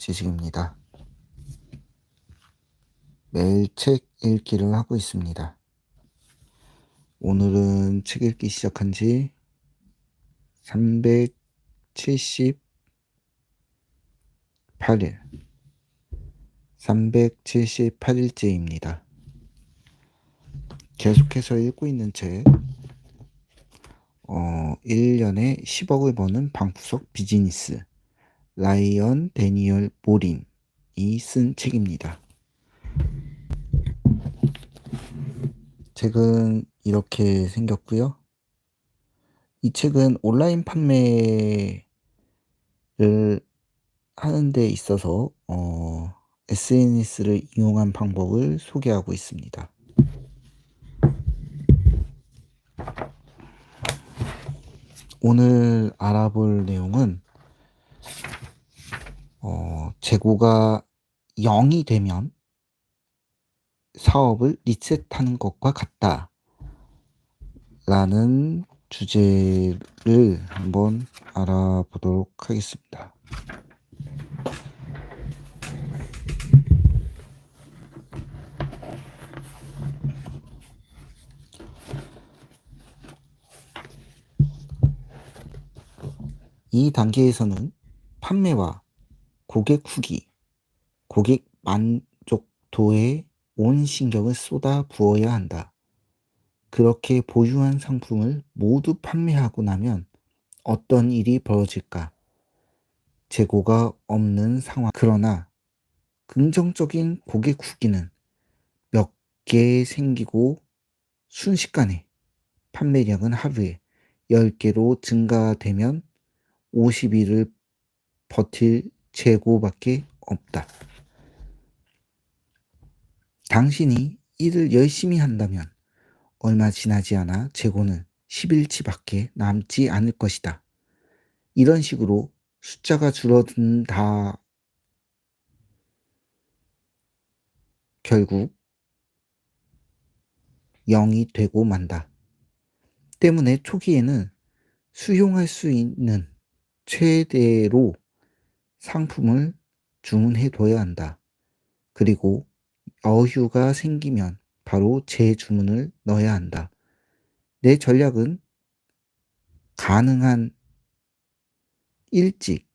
지식입니다. 매일 책 읽기를 하고 있습니다. 오늘은 책 읽기 시작한 지 378일, 378일째입니다. 계속해서 읽고 있는 책, 어, 1년에 10억을 버는 방구석 비즈니스. 라이언 데니얼 모린이 쓴 책입니다. 책은 이렇게 생겼고요. 이 책은 온라인 판매를 하는 데 있어서 어, SNS를 이용한 방법을 소개하고 있습니다. 오늘 알아볼 내용은 어, 재고가 0이 되면 사업을 리셋하는 것과 같다. 라는 주제를 한번 알아보도록 하겠습니다. 이 단계에서는 판매와 고객 후기, 고객 만족도에 온 신경을 쏟아 부어야 한다. 그렇게 보유한 상품을 모두 판매하고 나면 어떤 일이 벌어질까? 재고가 없는 상황. 그러나 긍정적인 고객 후기는 몇 개 생기고 순식간에 판매량은 하루에 10개로 증가되면 50일을 버틸 재고밖에 없다. 당신이 일을 열심히 한다면 얼마 지나지 않아 재고는 10일치밖에 남지 않을 것이다. 이런 식으로 숫자가 줄어든다. 결국 0이 되고 만다. 때문에 초기에는 수용할 수 있는 최대로 상품을 주문해 둬야 한다. 그리고 어휴가 생기면 바로 재주문을 넣어야 한다. 내 전략은 가능한 일찍,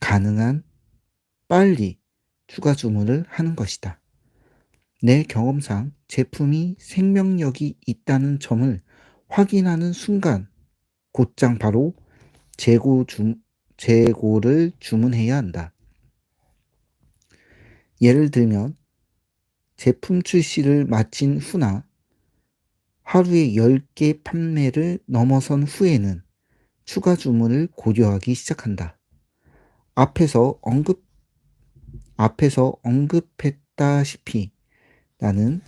가능한 빨리 추가 주문을 하는 것이다. 내 경험상 제품이 생명력이 있다는 점을 확인하는 순간 곧장 바로 재고 주, 재고를 주문해야 한다. 예를 들면 제품 출시를 마친 후나 하루에 10개 판매를 넘어선 후에는 추가 주문을 고려하기 시작한다. 앞에서 언급, 앞에서 언급했다시피 나는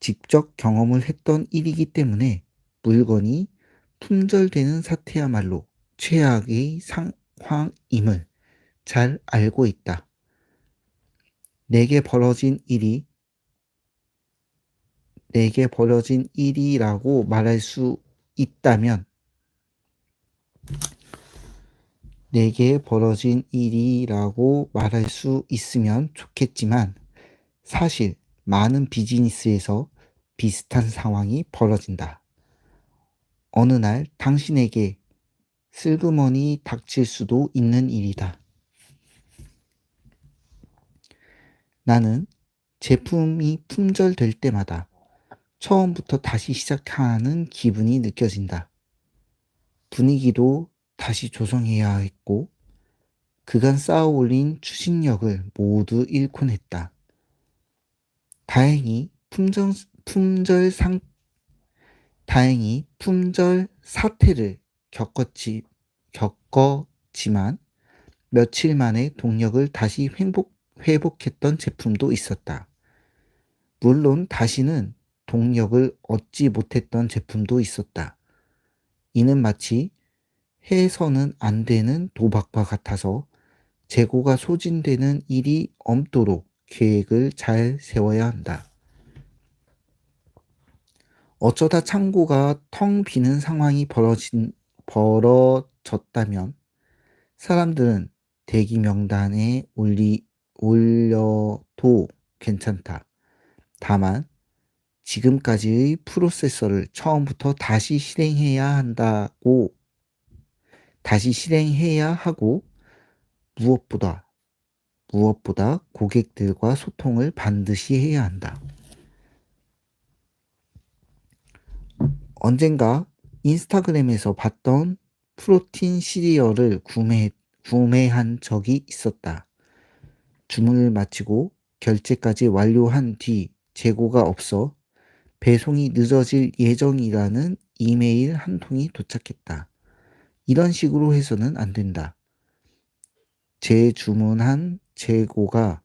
직접 경험을 했던 일이기 때문에 물건이 품절되는 사태야말로 최악의 상, 황임을 잘 알고 있다. 내게 벌어진 일이 내게 벌어진 일이라고 말할 수 있다면 내게 벌어진 일이라고 말할 수 있으면 좋겠지만 사실 많은 비즈니스에서 비슷한 상황이 벌어진다. 어느 날 당신에게 슬그머니 닥칠 수도 있는 일이다. 나는 제품이 품절될 때마다 처음부터 다시 시작하는 기분이 느껴진다. 분위기도 다시 조성해야 했고, 그간 쌓아 올린 추진력을 모두 잃곤 했다. 다행히 품절, 상, 다행히 품절 사태를 겪었지, 겪었지만 며칠 만에 동력을 다시 회복, 회복했던 제품도 있었다. 물론 다시는 동력을 얻지 못했던 제품도 있었다. 이는 마치 해서는 안 되는 도박과 같아서 재고가 소진되는 일이 없도록 계획을 잘 세워야 한다. 어쩌다 창고가 텅 비는 상황이 벌어진, 벌어졌다면 사람들은 대기 명단에 올리, 올려도 괜찮다. 다만 지금까지의 프로세서를 처음부터 다시 실행해야 한다고 다시 실행해야 하고 무엇보다 무엇보다 고객들과 소통을 반드시 해야 한다. 언젠가 인스타그램에서 봤던 프로틴 시리얼을 구매, 구매한 적이 있었다. 주문을 마치고 결제까지 완료한 뒤 재고가 없어 배송이 늦어질 예정이라는 이메일 한 통이 도착했다. 이런 식으로 해서는 안 된다. 재주문한 재고가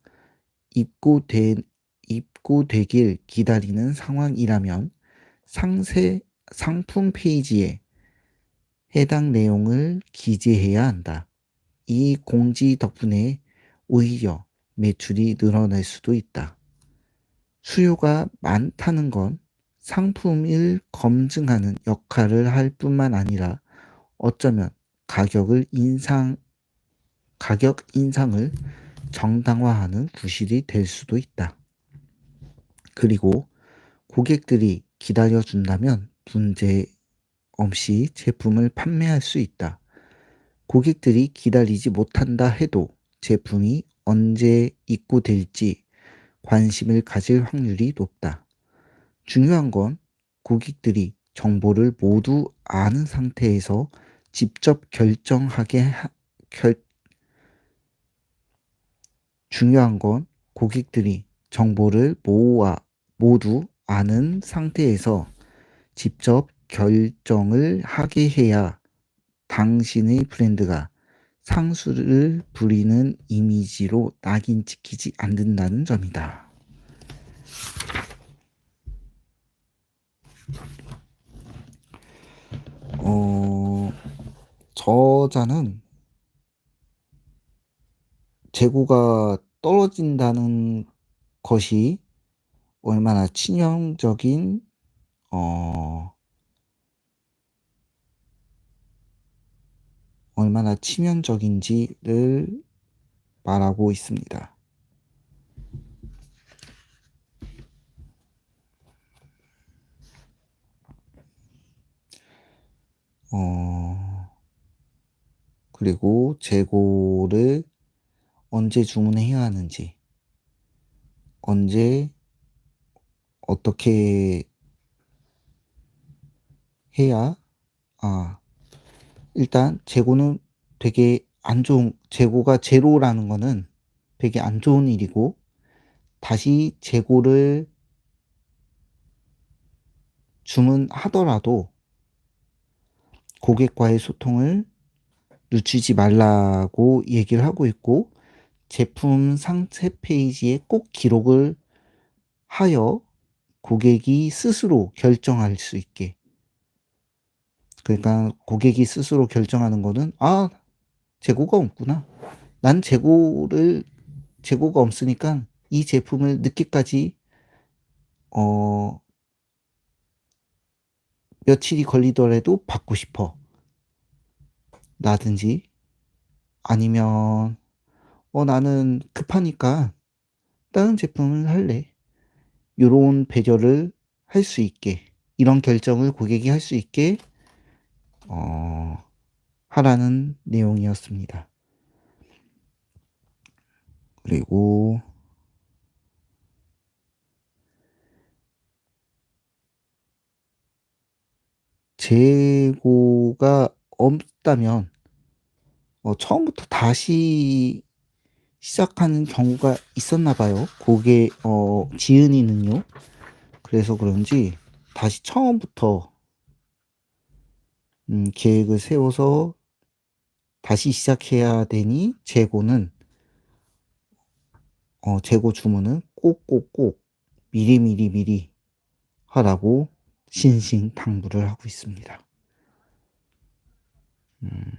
입고된, 입고되길 기다리는 상황이라면 상세, 상품 페이지에 해당 내용을 기재해야 한다. 이 공지 덕분에 오히려 매출이 늘어날 수도 있다. 수요가 많다는 건 상품을 검증하는 역할을 할 뿐만 아니라 어쩌면 가격을 인상, 가격 인상을 정당화하는 구실이 될 수도 있다. 그리고 고객들이 기다려준다면 문제 없이 제품을 판매할 수 있다. 고객들이 기다리지 못한다 해도 제품이 언제 입고될지 관심을 가질 확률이 높다. 중요한 건 고객들이 정보를 모두 아는 상태에서 직접 결정하게 하, 결, 중요한 건 고객들이 정보를 모아 모두 아는 상태에서 직접 결정을 하게 해야 당신의 브랜드가 상수를 부리는 이미지로 낙인 찍히지 않는다는 점이다. 어, 저자는 재고가 떨어진다는 것이 얼마나 치명적인 어, 얼마나 치명적인지를 말하고 있습니다. 어, 그리고 재고를 언제 주문해야 하는지, 언제 어떻게 해야, 아, 일단 재고는 되게 안 좋은, 재고가 제로라는 거는 되게 안 좋은 일이고, 다시 재고를 주문하더라도 고객과의 소통을 늦추지 말라고 얘기를 하고 있고, 제품 상세 페이지에 꼭 기록을 하여 고객이 스스로 결정할 수 있게. 그러니까 고객이 스스로 결정하는 거는, 아, 재고가 없구나. 난 재고를, 재고가 없으니까 이 제품을 늦게까지, 어, 며칠이 걸리더라도 받고 싶어. 라든지, 아니면, 어, 나는 급하니까 다른 제품을 할래. 요런 배려를 할 수 있게, 이런 결정을 고객이 할 수 있게, 어, 하라는 내용이었습니다. 그리고, 재고가 없다면, 어, 처음부터 다시 시작하는 경우가 있었나 봐요. 고개, 어, 지은이는요. 그래서 그런지 다시 처음부터, 음, 계획을 세워서 다시 시작해야 되니 재고는, 어, 재고 주문은 꼭꼭꼭 미리미리 미리 하라고 신신 당부를 하고 있습니다. 음.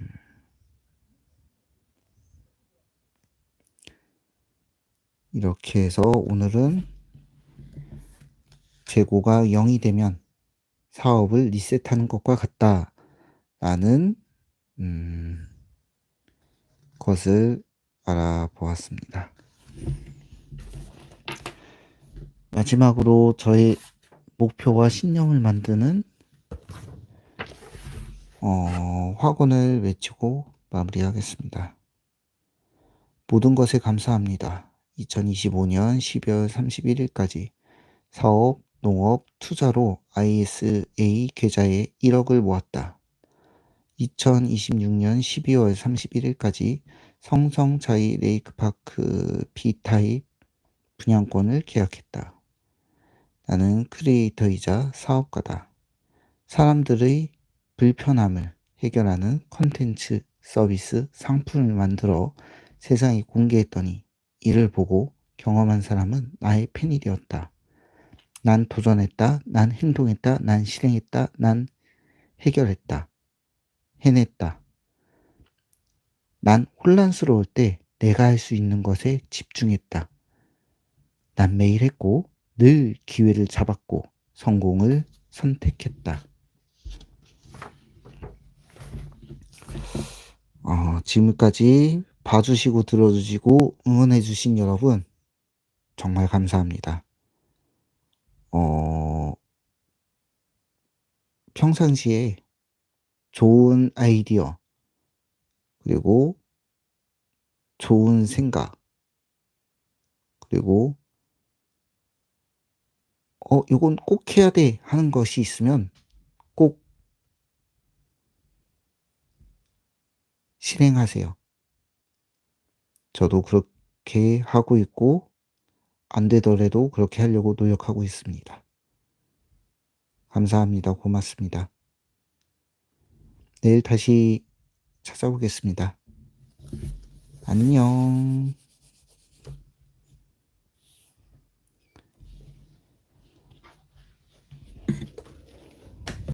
이렇게 해서 오늘은 재고가 0이 되면 사업을 리셋하는 것과 같다 라는 음, 것을 알아보았습니다. 마지막으로 저의 목표와 신념을 만드는 어, 확언을 외치고 마무리하겠습니다. 모든 것에 감사합니다. 2025년 12월 31일까지 사업, 농업, 투자로 ISA 계좌에 1억을 모았다. 2026년 12월 31일까지 성성자이 레이크파크 B타입 분양권을 계약했다. 나는 크리에이터이자 사업가다. 사람들의 불편함을 해결하는 컨텐츠, 서비스, 상품을 만들어 세상에 공개했더니 이를 보고 경험한 사람은 나의 팬이 되었다. 난 도전했다. 난 행동했다. 난 실행했다. 난 해결했다. 해냈다. 난 혼란스러울 때 내가 할 수 있는 것에 집중했다. 난 매일 했고 늘 기회를 잡았고 성공을 선택했다. 어, 지금까지 봐주시고 들어주시고 응원해주신 여러분 정말 감사합니다. 어, 평상시에 좋은 아이디어 그리고 좋은 생각 그리고 어, 이건 꼭 해야 돼 하는 것이 있으면 꼭 실행하세요. 저도 그렇게 하고 있고, 안 되더라도 그렇게 하려고 노력하고 있습니다. 감사합니다. 고맙습니다. 내일 다시 찾아오겠습니다. 안녕.